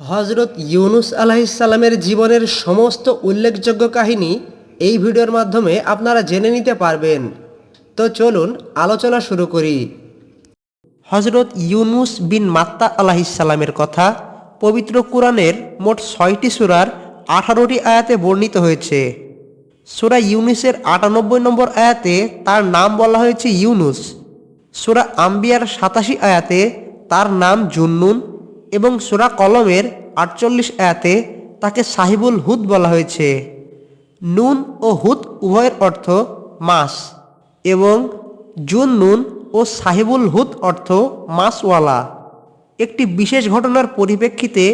হজরত ইউনুস আলাহিসাল্লামের জীবনের সমস্ত উল্লেখযোগ্য কাহিনী এই ভিডিওর মাধ্যমে আপনারা জেনে নিতে পারবেন। তো চলুন আলোচনা শুরু করি। হজরত ইউনুস বিন মাত্তা আলাহিসাল্লামের কথা পবিত্র কোরআনের মোট ছয়টি সুরার আঠারোটি আয়াতে বর্ণিত হয়েছে। সুরা ইউনুসের আটানব্বই নম্বর আয়াতে তার নাম বলা হয়েছে ইউনুস। সুরা আম্বিয়ার সাতাশি আয়াতে তার নাম জুন্নুন এবং সুরা কলমের আটচল্লিশ আয়াতে তাকে সাহিবুল হুদ বলা হয়েছে। নুন ও হুদ উভয়ের অর্থ মাস এবং জুন নুন ও সাহিবুল হুদ অর্থ মাসওয়ালা। একটি বিশেষ ঘটনার পরিপ্রেক্ষিতে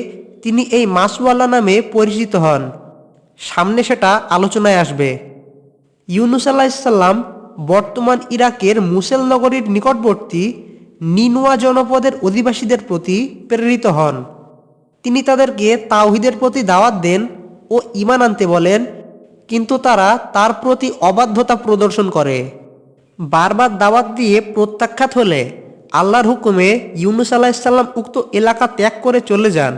তিনি এই মাসওয়ালা নামে পরিচিত হন। সামনে সেটা আলোচনায় আসবে। ইউনুস আলাহিসাল্লাম বর্তমান ইরাকের মুসেল নগরীর নিকটবর্তী নিনুয়া জনপদের অধিবাসীদের প্রতি প্রেরিত হন। তিনি তাদেরকে তাওহিদের প্রতি দাওয়াত দেন ও ইমান আনতে বলেন, কিন্তু তারা তার প্রতি অবাধ্যতা প্রদর্শন করে। বারবার দাওয়াত দিয়ে প্রত্যাখ্যাত হলে আল্লাহর হুকুমে ইউনুস আলাহিসাল্লাম উক্ত এলাকা ত্যাগ করে চলে যান।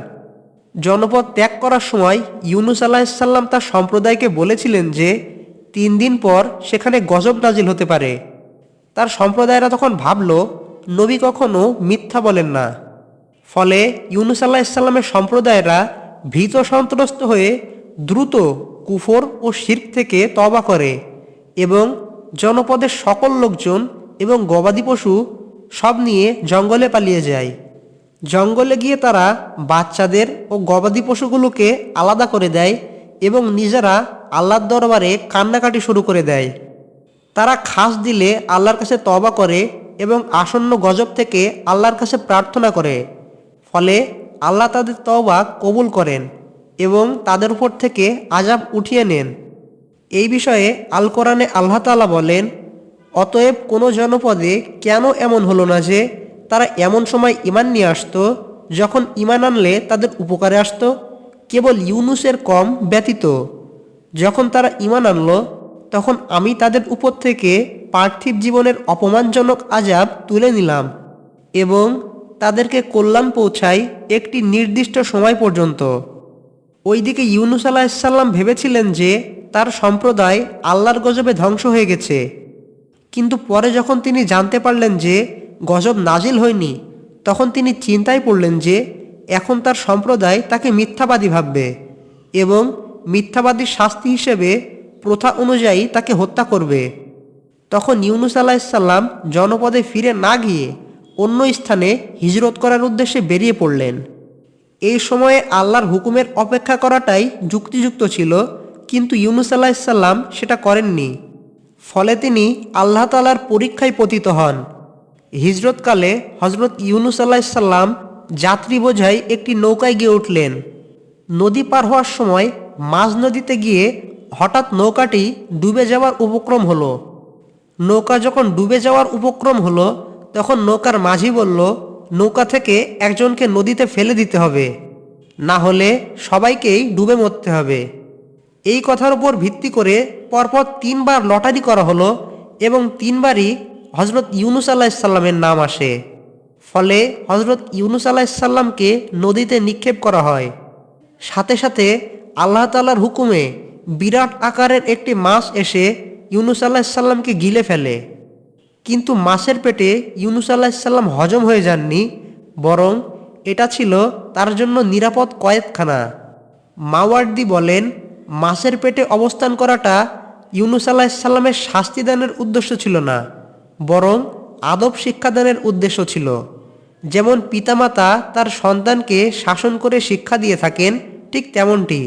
জনপদ ত্যাগ করার সময় ইউনুস আলাহিসাল্লাম তার সম্প্রদায়কে বলেছিলেন যে, তিন দিন পর সেখানে গজব নাজিল হতে পারে। তার সম্প্রদায়রা তখন ভাবল নবী কখনো মিথ্যা বলেন না। ফলে ইউনুস আলাহিসাল্লামের সম্প্রদায়রা ভীত সন্ত্রস্ত হয়ে দ্রুত কুফর ও শির্ক থেকে তবা করে এবং জনপদের সকল লোকজন এবং গবাদি পশু সব নিয়ে জঙ্গলে পালিয়ে যায়। জঙ্গলে গিয়ে তারা বাচ্চাদের ও গবাদি পশুগুলোকে আলাদা করে দেয় এবং নিজেরা আল্লাহর দরবারে কান্নাকাটি শুরু করে দেয়। তারা খাস দিলে আল্লাহর কাছে তবা করে এবং আসন্ন গজব থেকে আল্লাহর কাছে প্রার্থনা করে। ফলে আল্লাহ তাদের তওবা কবুল করেন এবং তাদের উপর থেকে আজাব উঠিয়ে নেন। এই বিষয়ে আল কোরআনে আল্লাহ তাআলা বলেন, অতএব কোনো জনপদে কেন এমন হলো না যে তারা এমন সময় ইমান নিয়ে আসতো, যখন ইমান আনলে তাদের উপকারে আসতো? কেবল ইউনুসের কম ব্যতীত। যখন তারা ইমান আনলো, তখন আমি তাদের উপর থেকে পার্থিব জীবনের অপমানজনক আজাব তুলে নিলাম এবং তাদেরকে কল্যাণ পৌঁছাই একটি নির্দিষ্ট সময় পর্যন্ত। ওইদিকে ইউনুস আলাহিসাল্লাম ভেবেছিলেন যে তার সম্প্রদায় আল্লাহর গজবে ধ্বংস হয়ে গেছে। কিন্তু পরে যখন তিনি জানতে পারলেন যে গজব নাজিল হয়নি, তখন তিনি চিন্তায় পড়লেন যে এখন তার সম্প্রদায় তাকে মিথ্যাবাদী ভাববে এবং মিথ্যাবাদীর শাস্তি হিসেবে প্রথা অনুযায়ী তাকে হত্যা করবে। তখন ইউনুস আলাহিসাল্লাম জনপদে ফিরে না গিয়ে অন্য স্থানে হিজরত করার উদ্দেশ্যে বেরিয়ে পড়লেন। এই সময়ে আল্লাহর হুকুমের অপেক্ষা করাটাই যুক্তিযুক্ত ছিল, কিন্তু ইউনুস আলাহিসাল্লাম সেটা করেননি। ফলে তিনি আল্লাহ তালার পরীক্ষায় পতিত হন। হিজরতকালে হজরত ইউনুস আলাহিসাল্লাম যাত্রী বোঝাই একটি নৌকায় গিয়ে উঠলেন। নদী পার হওয়ার সময় মাঝ নদীতে গিয়ে হঠাৎ নৌকাটি ডুবে যাওয়ার উপক্রম হলো। নৌকা যখন ডুবে যাওয়ার উপক্রম হলো, তখন নৌকার মাঝি বলল, নৌকা থেকে একজনকে নদীতে ফেলে দিতে হবে। না হলে সবাইকেই ডুবে মরতে হবে। এই কথার উপর ভিত্তি করে পরপর তিনবার লটারি করা হলো এবং তিনবারই হজরত ইউনুস আলাহিসাল্লামের নাম আসে। ফলে হজরত ইউনুস আলাহিসাল্লামকে নদীতে নিক্ষেপ করা হয়। সাথে সাথে আল্লাহ তালার হুকুমে বিরাট আকারের একটি মাছ এসে ইউনুস আলাহিসাল্লামকে গিলে ফেলে। কিন্তু মাছের পেটে ইউনুস আলাহিসাল্লাম হজম হয়ে যাননি, বরং এটা ছিল তার জন্য নিরাপদ কয়েদখানা মাওয়ার্দি বলেন, মাছের পেটে অবস্থান করাটা ইউনুস আলাহিসাল্লামের শাস্তিদানের উদ্দেশ্য ছিল না, বরং আদব শিক্ষাদানের উদ্দেশ্য ছিল। যেমন পিতামাতা তার সন্তানকে শাসন করে শিক্ষা দিয়ে থাকেন, ঠিক তেমনটি।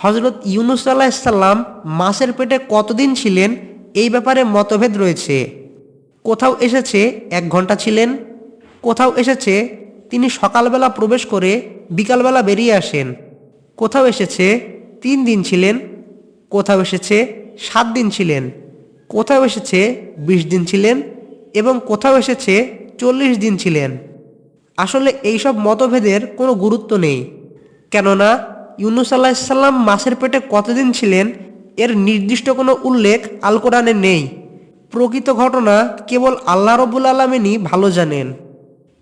হজরত ইউনুস আলাহিসাল্লাম মাছের পেটে কতদিন ছিলেন? এই ব্যাপারে মতভেদ রয়েছে। কোথাও এসেছে এক ঘণ্টা ছিলেন, কোথাও এসেছে তিনি সকালবেলা প্রবেশ করে বিকালবেলা বেরিয়ে আসেন, কোথাও এসেছে তিন দিন ছিলেন, কোথাও এসেছে সাত দিন ছিলেন, কোথাও এসেছে বিশ দিন ছিলেন এবং কোথাও এসেছে চল্লিশ দিন ছিলেন। আসলে এইসব মতভেদের কোনো গুরুত্ব নেই। কেননা ইউনুস আল্লাহিসাল্লাম মাছের পেটে কতদিন ছিলেন? এর নির্দিষ্ট কোনো উল্লেখ আল কোরআনে নেই। প্রকৃত ঘটনা কেবল আল্লাহ রবুল আলমিনই ভালো জানেন।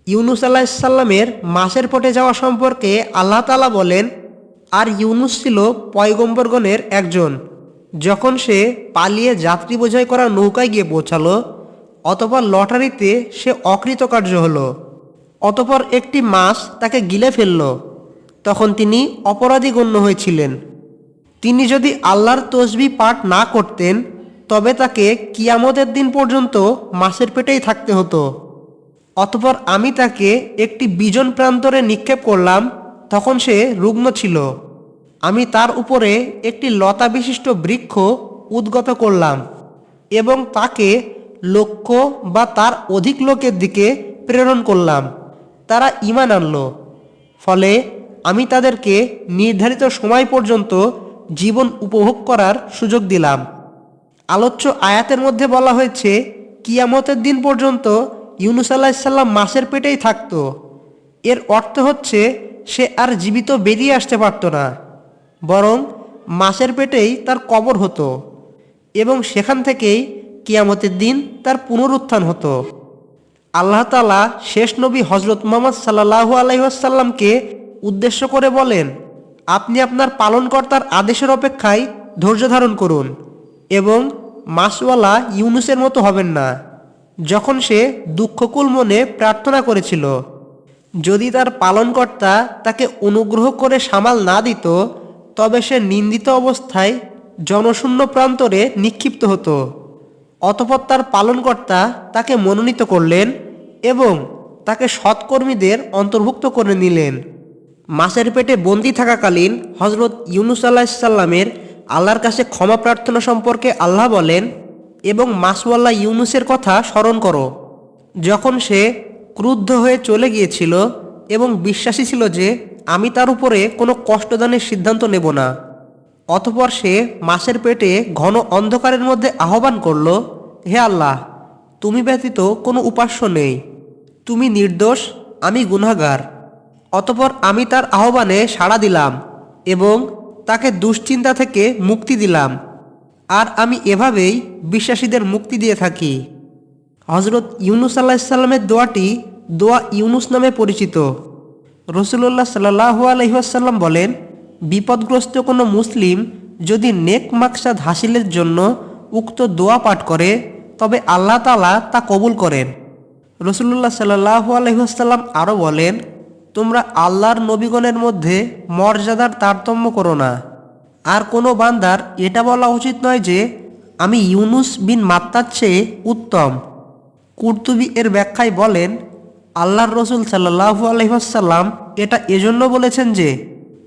ইউনুস আলাহিসাল্লামের মাছের পটে যাওয়া সম্পর্কে আল্লাহ তালা বলেন, আর ইউনুস ছিল পয়গম্বরগণের একজন। যখন সে পালিয়ে যাত্রী বোঝাই করা নৌকায় গিয়ে পৌঁছালো, অতপর লটারিতে সে অকৃতকার্য হলো। অতপর একটি মাছ তাকে গিলে ফেলল। তখন তিনি অপরাধী গণ্য হয়েছিলেন। তিনি যদি আল্লাহর তসবি পাঠ না করতেন, তবে তাকে কিয়ামতের দিন পর্যন্ত মাছের পেটেই থাকতে হতো। অতপর আমি তাকে একটি বিজন প্রান্তরে নিক্ষেপ করলাম, তখন সে রুগ্ন ছিল। আমি তার উপরে একটি লতা বিশিষ্ট বৃক্ষ উদ্গত করলাম এবং তাকে লক্ষ্য বা তার অধিক লোকের দিকে প্রেরণ করলাম। তারা ইমান আনল। ফলে আমি তাদেরকে নির্ধারিত সময় পর্যন্ত জীবন উপভোগ করার সুযোগ দিলাম। আলোচ্য আয়াতের মধ্যে বলা হয়েছে, কিয়ামতের দিন পর্যন্ত ইউনুস আল্লাহিসাল্লাম মাসের পেটেই থাকত। এর অর্থ হচ্ছে, সে আর জীবিত বেরিয়ে আসতে পারত না, বরং মাসের পেটেই তার কবর হতো এবং সেখান থেকেই কিয়ামতের দিন তার পুনরুত্থান হতো। আল্লাহ তালা শেষ নবী হজরত মোহাম্মদ সাল্লাহু আলহিহাসাল্লামকে উদ্দেশ্য করে বলেন, আপনি আপনার পালনকর্তার আদেশের অপেক্ষায় ধৈর্য ধারণ করুন এবং মাসওয়ালা ইউনুসের মতো হবেন না। যখন সে দুঃখকুল মনে প্রার্থনা করেছিল, যদি তার পালনকর্তা তাকে অনুগ্রহ করে সামাল না দিত, তবে সে নিন্দিত অবস্থায় জনশূন্য প্রান্তরে নিক্ষিপ্ত হতো। অতপর তার পালনকর্তা তাকে মনোনীত করলেন এবং তাকে সৎকর্মীদের অন্তর্ভুক্ত করে নিলেন। মাসের পেটে বন্দি থাকাকালীন হজরত ইউনুস আল্লাহিসাল্লামের আল্লাহর কাছে ক্ষমা প্রার্থনা সম্পর্কে আল্লাহ বলেন এবং মাসওয়াল্লা ইউনুসের কথা স্মরণ করো। যখন সে ক্রুদ্ধ হয়ে চলে গিয়েছিল এবং বিশ্বাসী ছিল যে আমি তার উপরে কোনো কষ্টদানের সিদ্ধান্ত নেব না, অতপর সে মাসের পেটে ঘন অন্ধকারের মধ্যে আহ্বান করল, হে আল্লাহ, তুমি ব্যতীত কোনো উপাস্য নেই। তুমি নির্দোষ, আমি গুনাগার অতপর আমি তার আহ্বানে সাড়া দিলাম এবং তাকে দুশ্চিন্তা থেকে মুক্তি দিলাম। আর আমি এভাবেই বিশ্বাসীদের মুক্তি দিয়ে থাকি। হজরত ইউনুস আল্লাহিসাল্লামের দোয়াটি দোয়া ইউনুস নামে পরিচিত। রসুল্লাহ সাল্লাহু আলহিহাসাল্লাম বলেন, বিপদগ্রস্ত কোনো মুসলিম যদি নেক মাকসাদ হাসিলের জন্য উক্ত দোয়া পাঠ করে, তবে আল্লাহ তালা তা কবুল করেন। রসুল্লাহ সাল্লাহু আলহিহাসাল্লাম আরও বলেন তোমরা আল্লাহর নবীগণের মধ্যে মর্যাদার তারতম্য করো না। আর কোনো বান্দার এটা বলা উচিত নয় যে, আমি ইউনুস বিন মাত্তার চেয়ে উত্তম। কুর্তুবি এর ব্যাখ্যায় বলেন, আল্লাহর রসুল সাল্লাহু আলহিহাসাল্লাম এটা এজন্য বলেছেন যে,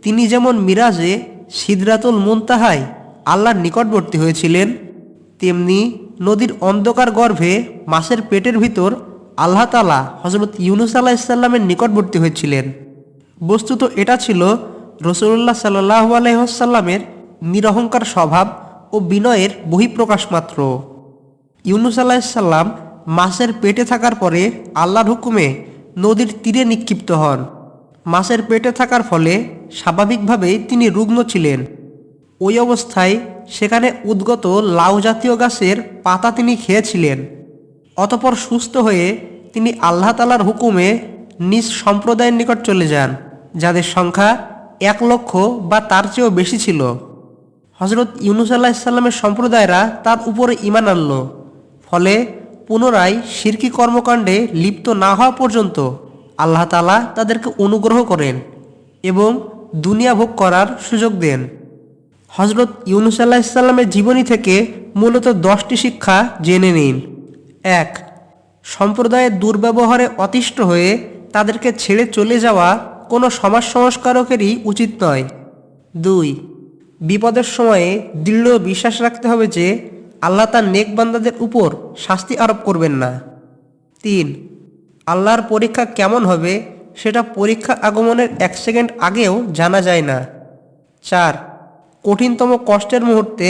তিনি যেমন মিরাজে সিদরাতুল মুনতাহায় আল্লাহর নিকটবর্তী হয়েছিলেন, তেমনি নদীর অন্ধকার গর্ভে মাছের পেটের ভিতর আল্লাহ তালা হজরত ইউনুস আল্লাহ ইসাল্লামের নিকটবর্তী হয়েছিলেন। বস্তুত এটা ছিল রসুল্লাহ সাল্লাহু আলহিহাসাল্লামের নিরহংকার স্বভাব ও বিনয়ের বহিঃপ্রকাশ মাত্র। ইউনুস আলাহিসাল্লাম মাছের পেটে থাকার পরে আল্লাহর হুকুমে নদীর তীরে নিক্ষিপ্ত হন। মাছের পেটে থাকার ফলে স্বাভাবিকভাবেই তিনি রুগ্ন ছিলেন। ওই অবস্থায় সেখানে উদ্গত লাউ জাতীয় গাছের পাতা তিনি খেয়েছিলেন। অতপর সুস্থ হয়ে তিনি আল্লাহ তালার হুকুমে নিজ সম্প্রদায়ের নিকট চলে যান, যাদের সংখ্যা এক লক্ষ বা তার চেয়েও বেশি ছিল। হজরত ইউনুস আল্লাহ ইসলামের সম্প্রদায়রা তার উপরে ইমান আনল, ফলে পুনরায় শিরকি কর্মকাণ্ডে লিপ্ত না হওয়া পর্যন্ত আল্লাহ তালা তাদেরকে অনুগ্রহ করেন এবং দুনিয়া ভোগ করার সুযোগ দেন। হজরত ইউনুস আল্লাহ ইসলামের জীবনী থেকে মূলত দশটি শিক্ষা জেনে নিন। এক, সম্প্রদায়ের দুর্ব্যবহারে অতিষ্ঠ হয়ে তাদেরকে ছেড়ে চলে যাওয়া কোনো সমাজ সংস্কারকেরই উচিত নয়। দুই, বিপদের সময়ে দৃঢ় বিশ্বাস রাখতে হবে যে আল্লাহ তার নেক বান্দাদের উপর শাস্তি আরোপ করবেন না। তিন, আল্লাহর পরীক্ষা কেমন হবে সেটা পরীক্ষা আগমনের এক সেকেন্ড আগেও জানা যায় না। চার, কঠিনতম কষ্টের মুহূর্তে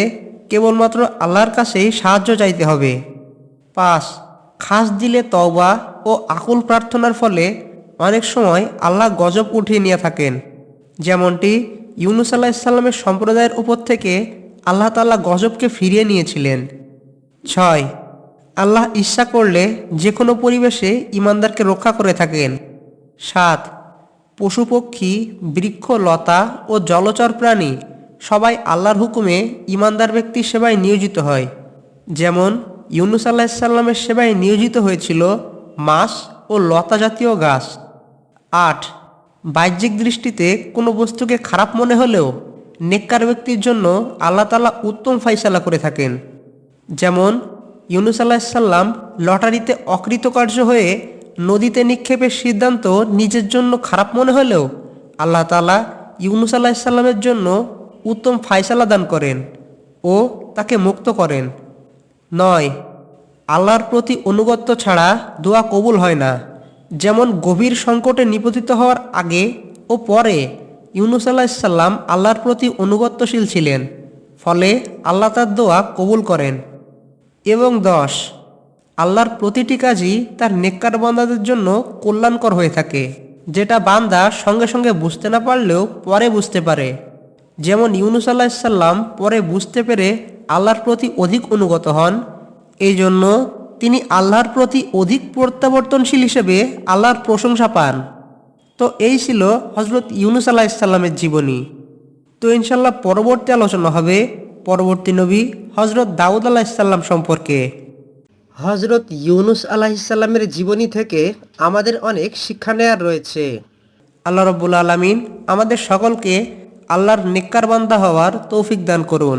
কেবলমাত্র আল্লাহর কাছেই সাহায্য চাইতে হবে। পাঁচ খাস দিলে তওবা ও আকুল প্রার্থনার ফলে অনেক সময় আল্লাহ গজব উঠিয়ে নিয়ে থাকেন। যেমনটি ইউনুস আল্লাহ ইসলামের সম্প্রদায়ের উপর থেকে আল্লাহ তাল্লাহ গজবকে ফিরিয়ে নিয়েছিলেন। ছয়, আল্লাহ ইচ্ছা করলে যে কোনো পরিবেশে ইমানদারকে রক্ষা করে থাকেন। সাত, পশু পক্ষী, বৃক্ষ, লতা ও জলচর প্রাণী সবাই আল্লাহর হুকুমে ইমানদার ব্যক্তির সেবায় নিয়োজিত হয়। যেমন ইউনুস আল্লাহিসাল্লামের সেবায় নিয়োজিত হয়েছিল মাছ ও লতা জাতীয় গাছ। আট, বাহ্যিক দৃষ্টিতে কোনো বস্তুকে খারাপ মনে হলেও নেককার ব্যক্তির জন্য আল্লাহ তালা উত্তম ফাইসালা করে থাকেন। যেমন, ইউনুস আলাহিসাল্লাম লটারিতে অকৃতকার্য হয়ে নদীতে নিক্ষেপের সিদ্ধান্ত নিজের জন্য খারাপ মনে হলেও আল্লাহ তালা ইউনুস আলাহিসাল্লামের জন্য উত্তম ফাইসালা দান করেন ও তাকে মুক্ত করেন। নয়। আল্লাহর প্রতি অনুগত্য ছাড়া দোয়া কবুল হয় না। যেমন গভীর সংকটে নিপতিত হওয়ার আগে ও পরে ইউনুস আলাহিসাল্লাম আল্লাহর প্রতি অনুগত্যশীল ছিলেন। ফলে আল্লাহ তার দোয়া কবুল করেন। এবং দশ, আল্লাহর প্রতিটি কাজই তার নেককার বান্দাদের জন্য কল্যাণকর হয়ে থাকে, যেটা বান্দা সঙ্গে সঙ্গে বুঝতে না পারলেও পরে বুঝতে পারে। যেমন ইউনুস আল্লাহিসাল্লাম পরে বুঝতে পেরে আল্লাহর প্রতি অধিক অনুগত হন। এই জন্য তিনি আল্লাহর প্রতি অধিক প্রত্যাবর্তনশীল হিসেবে আল্লাহর প্রশংসা পান। তো এই ছিল হজরত ইউনুস আল্লাহ আলাহিসাল্লামের জীবনী। তো ইনশাল্লাহ পরবর্তী আলোচনা হবে পরবর্তী নবী হজরত দাউদ আলাহিসাল্লাম সম্পর্কে। হজরত ইউনুস আলাহিসাল্লামের জীবনী থেকে আমাদের অনেক শিক্ষা নেয়ার রয়েছে। আল্লাহ রব্বুল আলমিন আমাদের সকলকে আল্লাহর নিক্কার বান্দা হওয়ার তৌফিক দান করুন।